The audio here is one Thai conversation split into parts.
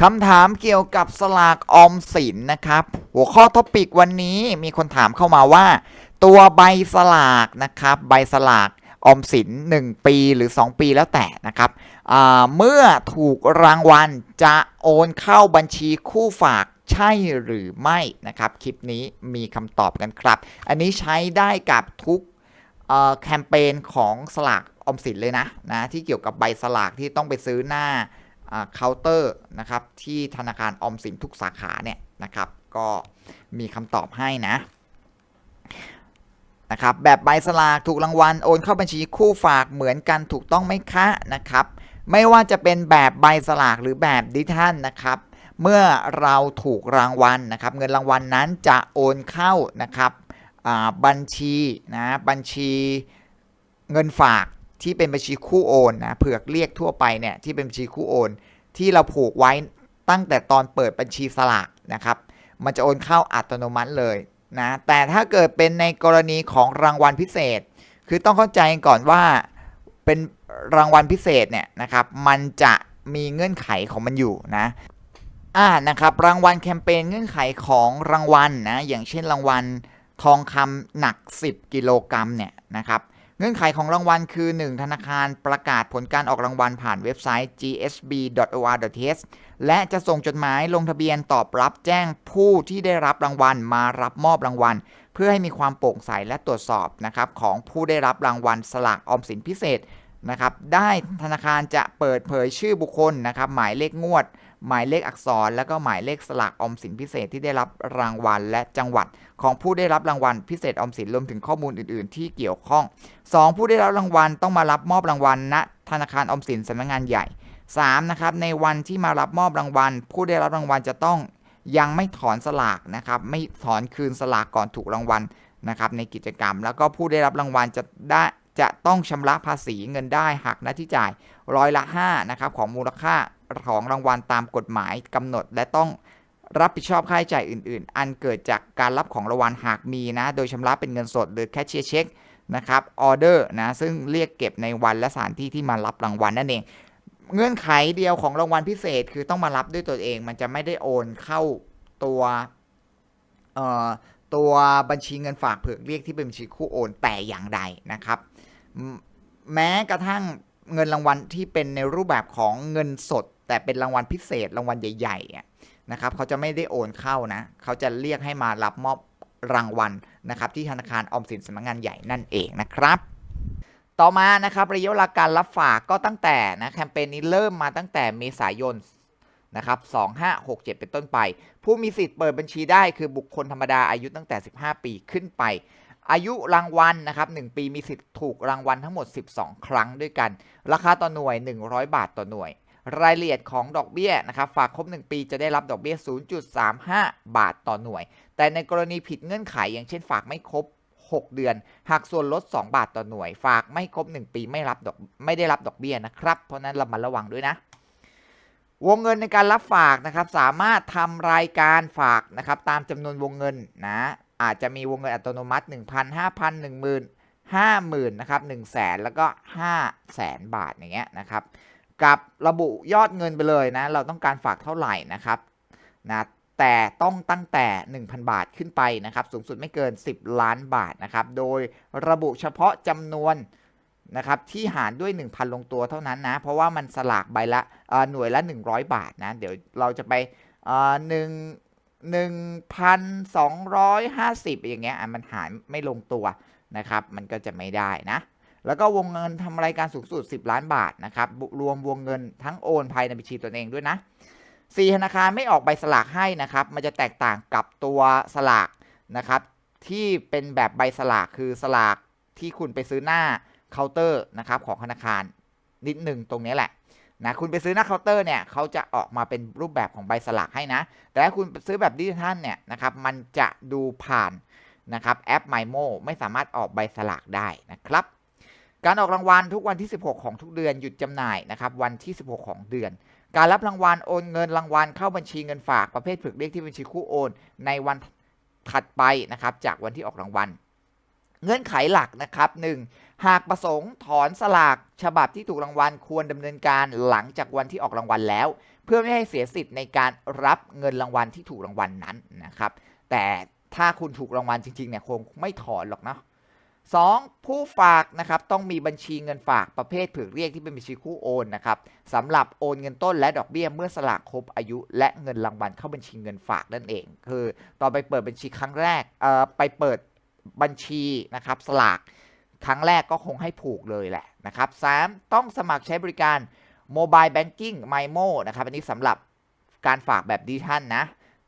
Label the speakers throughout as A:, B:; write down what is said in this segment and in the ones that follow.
A: คำถามเกี่ยวกับสลากออมสินนะครับ หัวข้อท็อปิกวันนี้มีคนถามเข้ามาว่า ตัวใบสลากนะครับ ใบสลากออมสิน 1 ปีหรือ 2 ปีแล้วแต่นะครับเมื่อถูกรางวัลจะโอนเข้าบัญชีคู่ฝากใช่หรือไม่นะครับ คลิปนี้มีคำตอบกันครับ อันนี้ใช้ได้กับทุกแคมเปญของสลากออมสินเลยนะนะที่เกี่ยวกับใบสลากที่ต้องไปซื้อหน้า เคาน์เตอร์นะครับที่ธนาคารออมสินทุกสาขาเนี่ยนะครับ ก็มีคำตอบให้นะนะครับแบบใบสลากถูกรางวัลโอนเข้าบัญชีคู่ฝากเหมือนกันถูกต้องไหมคะนะครับ ไม่ว่าจะเป็นแบบใบสลากหรือแบบดิจิทัลนะครับ เมื่อเราถูกรางวัลนะครับ เงินรางวัลนั้นจะโอนเข้านะครับอาบัญชีนะบัญชีเงินฝาก ที่เป็นบัญชีคู่โอนนะเผือกเรียกทั่วไปเนี่ยที่เป็นบัญชีคู่โอน ที่เราผูกไว้ตั้งแต่ตอนเปิดบัญชีสลากนะครับ มันจะโอนเข้าอัตโนมัติเลยนะแต่ถ้าเกิดเป็นในกรณีของรางวัลพิเศษ คือต้องเข้าใจก่อนว่าเป็นรางวัลพิเศษเนี่ยนะครับ มันจะมีเงื่อนไขของมันอยู่นะอ่านะครับรางวัลแคมเปญเงื่อนไขของรางวัลนะอย่างเช่นรางวัลทองคำหนัก 10 กิโลกรัมเนี่ยนะครับ เงื่อนไขของรางวัลคือ 1 ธนาคารประกาศผลการออกรางวัลผ่านเว็บไซต์ gsb.or.th และจะส่งจดหมายลงทะเบียนตอบรับแจ้งผู้ที่ได้รับรางวัลมารับมอบรางวัล เพื่อให้มีความโปร่งใสและตรวจสอบนะครับของผู้ได้รับรางวัลสลากออมสินพิเศษนะครับได้ธนาคารจะเปิดเผยชื่อบุคคลนะครับหมายเลขงวด หมายเลขอักษร แล้วก็หมายเลขสลากอมสินพิเศษที่ได้รับรางวัล และจังหวัด ของผู้ได้รับรางวัลพิเศษอมสินรวมถึงข้อมูลอื่น ๆ ที่เกี่ยวข้อง 2. ผู้ได้รับรางวัลต้องมารับมอบรางวัลณธนาคารออมสินสำนักงานใหญ่ 3. นะครับในวันที่มารับมอบรางวัล ผู้ได้รับรางวัลจะต้องยังไม่ถอนสลากนะครับไม่ถอนคืนสลากก่อนถูกรางวัลนะครับในกิจกรรม แล้วก็ผู้ได้รับรางวัลจะได้จะต้องชำระภาษีเงินได้หักหน้าที่จ่ายร้อยละ5นะครับของมูลค่า ของรางวัลตามกฎหมายกำหนด และต้องรับผิดชอบค่าใช้จ่ายอื่น ๆ อันเกิดจากการรับของรางวัลหากมีนะ โดยชำระเป็นเงินสดหรือแคชเชียร์เช็คนะครับออเดอร์นะซึ่งเรียกเก็บในวันและสถานที่ที่มารับรางวัลนั่นเอง เงื่อนไขเดียวของรางวัลพิเศษคือต้องมารับด้วยตัวเอง มันจะไม่ได้โอนเข้าตัวเอ่อตัวบัญชีเงินฝากเผือกเรียกที่เป็นบัญชีคู่โอนแต่อย่างใดนะครับ แม้กระทั่ง เงินรางวัลที่เป็นในรูปแบบของเงินสด แต่เป็นรางวัลพิเศษรางวัลใหญ่ๆนะครับเขาจะไม่ได้โอนเข้านะ เขาจะเรียกให้มารับมอบรางวัลนะครับที่ธนาคารออมสินสำนักงานใหญ่นั่นเองนะครับ ต่อมานะครับระยะเวลาการรับฝากก็ตั้งแต่นะแคมเปญนี้เริ่มมาตั้งแต่เมษายนนะครับ2567 เป็นต้นไป ผู้มีสิทธิ์เปิดบัญชีได้คือบุคคลธรรมดาอายุตั้งแต่ 15 ปีขึ้นไป อายุรางวัลนะครับ1ปีมีสิทธิ์ถูกรางวัลทั้งหมด 12 ครั้งด้วยกัน ราคาต่อหน่วย 100 บาทต่อหน่วย รายละเอียดของดอกเบี้ยนะครับฝากครบ 1 ปีจะได้รับดอกเบี้ย 0.35 บาทต่อหน่วย แต่ในกรณีผิดเงื่อนไข อย่างเช่นฝากไม่ครบ 6 เดือนหากส่วนลด 2 บาทต่อหน่วย ฝากไม่ครบ 1 ปีไม่รับดอกไม่ได้รับดอกเบี้ยนะครับ เพราะนั้นเรามาระวังด้วยนะวงเงินในการรับฝากนะครับสามารถทำรายการฝากนะครับตามจำนวนวงเงินนะ อาจจะมีวงเงินอัตโนมัติ 1,000 5,000 10,000 50,000นะครับ1 0 0 0 0แสนแล้วก็5แสนบาทอย่างเงี้ยนะครับกับระบุยอดเงินไปเลยนะ เราต้องการฝากเท่าไหร่นะครับนะแต่ต้องตั้งแต่ 1,000 บาทขึ้นไปนะครับ สูงสุดไม่เกิน 10 ล้านบาทนะครับ โดยระบุเฉพาะจำนวนนะครับที่หารด้วย 1,000 ลงตัวเท่านั้นนะ เพราะว่ามันสลากใบละหน่วยละ 100 บาทนะ เดี๋ยวเราจะไปอ่อหนึ่ง หนึ่งพันสองร้อยห้าสิบอย่างเงี้ยอะมันหารไม่ลงตัวนะครับ มันก็จะไม่ได้นะ แล้วก็วงเงินทำรายการสูงสุด 10 ล้านบาทนะครับ รวมวงเงินทั้งโอนภายในบัญชีตนเองด้วยนะสี่ธนาคารไม่ออกใบสลากให้นะครับ มันจะแตกต่างกับตัวสลากนะครับ ที่เป็นแบบใบสลากคือสลากที่คุณไปซื้อหน้าเคาน์เตอร์นะครับของธนาคารนิดหนึ่งตรงนี้แหละ นะคุณไปซื้อหน้าเคาน์เตอร์เนี่ยเขาจะออกมาเป็นรูปแบบของใบสลากให้นะ แต่ถ้าคุณซื้อแบบดิจิทัลเนี่ยนะครับมันจะดูผ่านนะครับแอป MyMo ไม่สามารถออกใบสลากได้นะครับการออกรางวัลทุกวันที่ 16 ของทุกเดือนหยุดจำหน่ายนะครับวันที่ 16 ของเดือน การรับรางวัลโอนเงินรางวัลเข้าบัญชีเงินฝากประเภทผึกเรียกที่บัญชีคู่โอน ในวันถัดไปนะครับจากวันที่ออกรางวัล เงื่อนไขหลักนะครับ 1. หากประสงค์ถอนสลากฉบับที่ถูกรางวัลควรดำเนินการหลังจากวันที่ออกรางวัลแล้ว เพื่อไม่ให้เสียสิทธิ์ในการรับเงินรางวัลที่ถูกรางวัลนั้นนะครับ แต่ถ้าคุณถูกรางวัลจริงๆเนี่ยคงไม่ถอนหรอกเนาะสองผู้ฝากนะครับต้องมีบัญชีเงินฝากประเภทเผือเรียกที่เป็นบัญชีคู่โอนนะครับสำหรับโอนเงินต้นและดอกเบี้ยเมื่อสลากครบอายุ และเงินรางวัลเข้าบัญชีเงินฝากนั่นเอง คือตอนไปเปิดบัญชีครั้งแรกเอ่อไปเปิด บัญชีนะครับสลากครั้งแรกก็คงให้ผูกเลยแหละนะครับสามต้องสมัครใช้บริการ Mobile Banking MyMo นะครับ อันนี้สำหรับการฝากแบบดิจิทัลนะ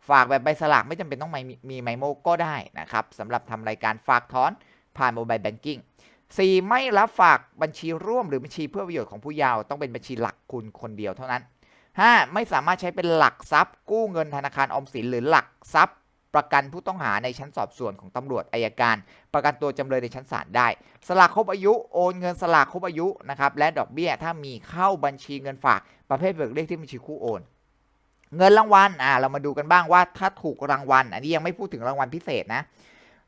A: ฝากแบบใบสลากไม่จำเป็นต้องมีมีไมโมก็ได้นะครับสำหรับทำรายการฝากถอนผ่าน Mobile Banking 4. ไม่รับฝากบัญชีร่วมหรือบัญชีเพื่อประโยชน์ของผู้เยาว์ต้องเป็นบัญชีหลักคุณคนเดียวเท่านั้น 5. ไม่สามารถใช้เป็นหลักทรัพย์กู้เงินธนาคารออมสินหรือหลักทรัพย์ ประกันผู้ต้องหาในชั้นสอบสวนของตำรวจอายการ ประกันตัวจำเลยในชั้นศาลได้ สลากครบอายุโอนเงินสลากครบอายุนะครับและดอกเบี้ยถ้ามีเข้าบัญชีเงินฝาก ประเภทเบิกเลขที่บัญชีคู่โอนเงินรางวัลอ่าเรามาดูกันบ้างว่าถ้าถูกรางวัล อันนี้ยังไม่พูดถึงรางวัลพิเศษนะ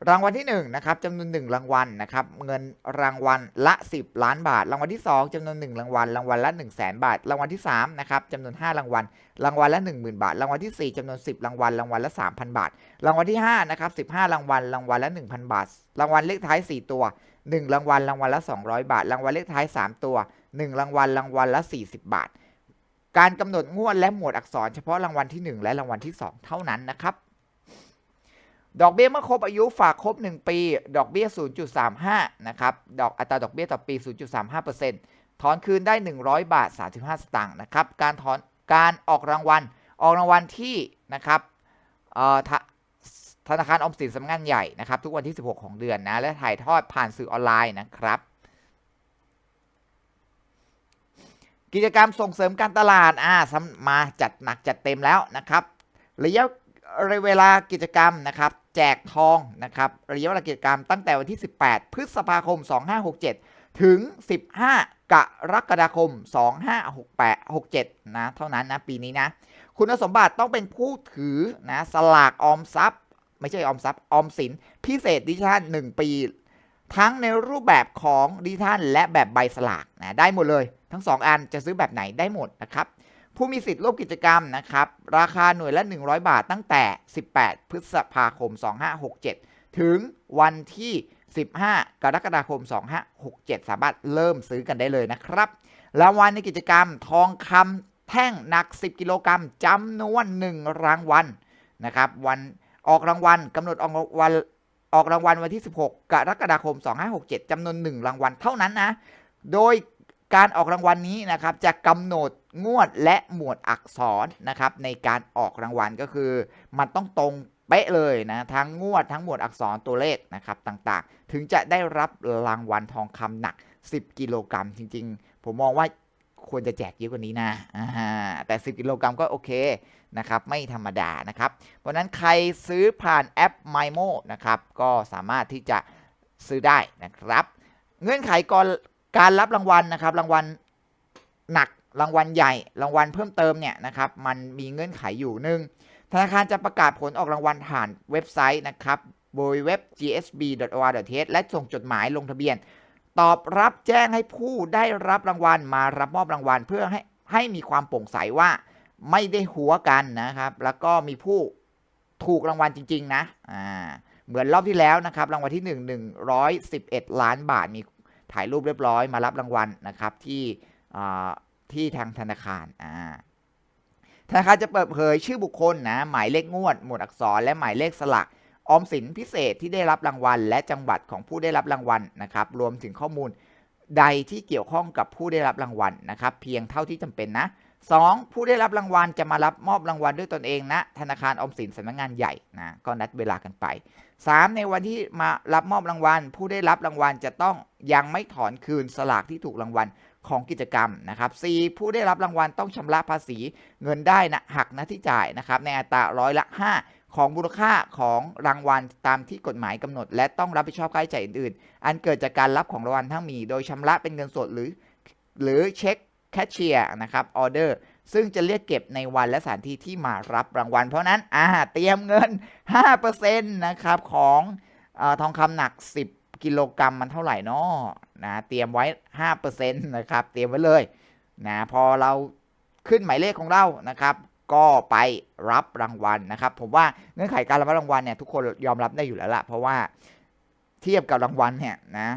A: รางวัลที่1นะครับจำนวน1รางวัลนะครับเงินรางวัลละ 10 ล้านบาท รางวัลที่ 2จำนวน 1 รางวัล รางวัลละ 1 0 0 0 0แบาท รางวัลที่3นะครับจำนวน 5 รางวัล รางวัลละ 10,000 บาท รางวัลที่ 4จำนวน 10 รางวัล รางวัลละ 3,000 บาท รางวัลที่5นะครับ15 รางวัล รางวัลละ 1,000 บาท รางวัลเลขท้าย 4 ตัว 1 รางวัล รางวัลละ 200 บาท รางวัลเลขท้าย 3 ตัว 1 รางวัล รางวัลละ 40 บาท การกำหนดงวดและหมวดอักษรเฉพาะรางวัลที่ 1 และรางวัลที่ 2 เท่านั้นนะครับ ดอกเบี้ยเมื่อครบอายุฝากครบ 1 ปี ดอกเบี้ย 0.35 นะครับ ดอกอัตราดอกเบี้ยต่อปี 0.35%ถอนคืนได้ 100 บาท 35 สตางค์นะครับ การถอนการออกรางวัล ออกรางวัลที่นะครับธนาคารออมสินสำนักงานใหญ่นะครับ ทุกวันที่ 16 ของเดือนนะ และถ่ายทอดผ่านสื่อออนไลน์นะครับ กิจกรรมส่งเสริมการตลาดอ่ามาจัดหนักจัดเต็มแล้วนะครับระยะ เวลากิจกรรมนะครับ แจกทองนะครับระยะเวลากิจกรรมตั้งแต่วันที่ 18 พฤษภาคม 2567 ถึง 15 กรกฎาคม 2568 67 นะเท่านั้นนะ ปีนี้นะ คุณสมบัติต้องเป็นผู้ถือนะสลากออมทรัพย์ ไม่ใช่ออมทรัพย์ ออมสิน พิเศษดิจิทัล 1 ปี ทั้งในรูปแบบของดิจิทัลและแบบใบสลากนะได้หมดเลย ทั้ง 2 อันจะซื้อแบบไหนได้หมดนะครับ ผู้มีสิทธิ์ร่วมกิจกรรมนะครับ ราคาหน่วยละ 100 บาทตั้งแต่ 18 พฤษภาคม 2567 ถึงวันที่ 15 กรกฎาคม 2567 สามารถเริ่มซื้อกันได้เลยนะครับรางวัลในกิจกรรมทองคำแท่งหนัก 10 กิโลกรัมจำนวน 1 รางวัลนะครับ วันออกรางวัลกำหนดออกวันออกรางวัลวันที่ 16 กรกฎาคม 2567จำนวน 1 รางวัลเท่านั้นนะ โดย การออกรางวัลนนี้นะครับจะกำหนดงวดและหมวดอักษรนะครับในการออกรางวัลก็คือ มันต้องตรงเป๊ะเลยนะทั้งงวดทั้งหมวดอักษรตัวเลขนะครับต่างๆ ถึงจะได้รับรางวัลทองคำหนัก 10 กิโลกรัมจริง ๆ ผมมองว่าควรจะแจกเยอะกว่านี้นะแต่ 10 กิโลกรัมก็โอเคนะครับไม่ธรรมดานะครับ เพราะนั้นใครซื้อผ่านแอป MyMo นะครับก็สามารถที่จะซื้อได้นะครับ เงื่อนไขก่อน การรับรางวัลนะครับ รางวัลหนักรางวัลใหญ่ รางวัลเพิ่มเติมเนี่ยนะครับ มันมีเงื่อนไขอยู่หนึ่งธนาคารจะประกาศผลออกรางวัลผ่านเว็บไซต์นะครับบริเว็บ gsb.or.th และส่งจดหมายลงทะเบียน ตอบรับแจ้งให้ผู้ได้รับรางวัลมารับมอบรางวัล เพื่อให้ให้มีความโปร่งใสว่าไม่ได้หัวกันนะครับ แล้วก็มีผู้ถูกรางวัลจริง ๆ นะอ่าเหมือนรอบที่แล้วนะครับ รางวัลที่ 1 111 ล้านบาทมี ถ่ายรูปเรียบร้อยมารับรางวัลนะครับที่ที่ทางธนาคารธนาคารจะเปิดเผยชื่อบุคคลนะหมายเลขงวด หมวดอักษร และหมายเลขสลักออมสินพิเศษที่ได้รับรางวัล และจังหวัดของผู้ได้รับรางวัลนะครับ รวมถึงข้อมูลใดที่เกี่ยวข้องกับผู้ได้รับรางวัลนะครับ เพียงเท่าที่จำเป็นนะ 2. ผู้ได้รับรางวัลจะมารับมอบรางวัลด้วยตนเองนะธนาคารออมสินสำนักงงานใหญ่นะก็นัดเวลากันไป 3. ในวันที่มารับมอบรางวัล ผู้ได้รับรางวัลจะต้องยังไม่ถอนคืนสลากที่ถูกรางวัลของกิจกรรมนะครับ 4. ผู้ได้รับรางวัลต้องชำระภาษีเงินได้นะหักหน้าที่จ่ายนะครับในอัตราร้อยละ 5 ของมูลค่าของรางวัลตามที่กฎหมายกำหนด และต้องรับผิดชอบค่าใช้จ่ายอื่นๆ อันเกิดจากการรับของรางวัลทั้งมี โดยชำระเป็นเงินสดหรือ หรือเช็ค แคชเชียร์นะครับออเดอร์ซึ่งจะเรียกเก็บในวันและสถานที่ที่มารับรางวัล เพราะนั้นอ่าเตรียมเงิน 5%นะครับของอทองคำหนัก 10 กิโลกรัมมันเท่าไหร่นาะนะเตรียมไว้ 5%นะครับ เตรียมไว้เลยนะพอเราขึ้นหมายเลขของเรานะครับ ก็ไปรับรางวัลนะครับ ผมว่าเงื่อนไขการรับรางวัลเนี่ยทุกคนยอมรับได้อยู่แล้วละเพราะว่าเทียบกับรางวัลเนี่ยนะ